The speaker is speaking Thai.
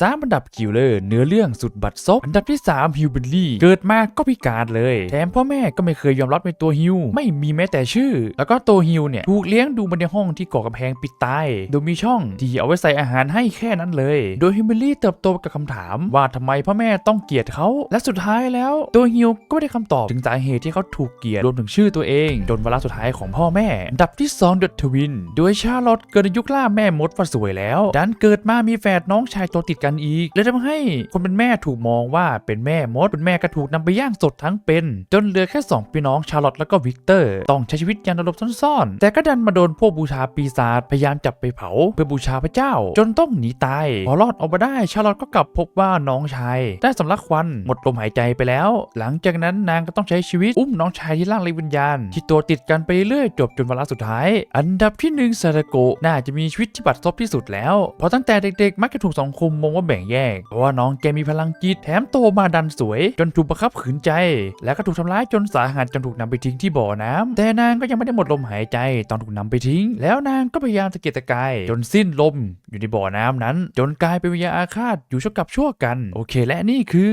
3อันดับคิวเลอร์เนื้อเรื่องสุดบัดซบอันดับที่ 3 ฮิวเบลลี่ เกิดมาก็พิการเลย แถมพ่อแม่ก็ไม่เคยยอมรับในตัวฮิว ไม่มีแม้แต่ชื่อ แล้วก็ตัวฮิวเนี่ย ถูกเลี้ยงดูมาในห้องที่ก่อกำแพงปิดตาย โดยมีช่องที่เอาไว้ใส่อาหารให้แค่นั้นเลย โดยฮิวเบลลี่เติบโตกับคำถาม ว่าทำไมพ่อแม่ต้องเกลียดเขา และสุดท้ายแล้ว ตัวฮิวก็ไม่ได้คำตอบถึงสาเหตุที่เขาถูกเกลียดรวมถึงชื่อตัวเองจนเวลาสุดท้ายของพ่อแม่อันดับที่2 The Twin โดยชาร์ลอตเกิดในยุคล่าแม่มดว่าสวยแล้ว ดันเกิดมามีแฝดน้องชายตัวติดกันอีกเลยทำให้คนเป็นแม่ถูกมองว่าเป็นแม่มดเป็นแม่ก็ถูกนำไปย่างสดทั้งเป็น จนเหลือแค่สองพี่น้องชาร์ลอตแล้วก็วิกเตอร์ ต้องใช้ชีวิตอย่างระลบซ่อนๆ แต่ก็ดันมาโดนพวกบูชาปีศาจพยายามจับไปเผา เพื่อบูชาพระเจ้า จนต้องหนีตาย พอรอดออกมาได้ชาร์ลอตก็กลับพบว่าน้องชายได้สำลักควันหมดลมหายใจไปแล้ว หลังจากนั้นนางก็ต้องใช้ชีวิตอุ้มน้องชายที่ร่างไร้วิญญาณ ที่ตัวติดกันไปเรื่อยจบจนวาระสุดท้าย อันดับที่หนึ่งซาดาโกะน่าจะมีชีวิตที่บัดซบที่สุดแล้วเพราะตั้งแต่เด็กๆมักจะถูกสังคมมองว่าแบ่งแยก เพราะว่าน้องแกมีพลังจิตแถมโตมาดันสวย จนถูกประคับขืนใจ แล้วก็ถูกทำร้ายจนสาหัสจนถูกนำไปทิ้งที่บ่อน้ำแต่นางก็ยังไม่ได้หมดลมหายใจตอนถูกนำไปทิ้ง แล้วนางก็พยายามตะเกียกตะกาย จนสิ้นลมอยู่ในบ่อน้ำนั้น จนกลายเป็นวิญญาอาฆาตอยู่ชั่วกับชั่วกัน โอเคและนี่คือ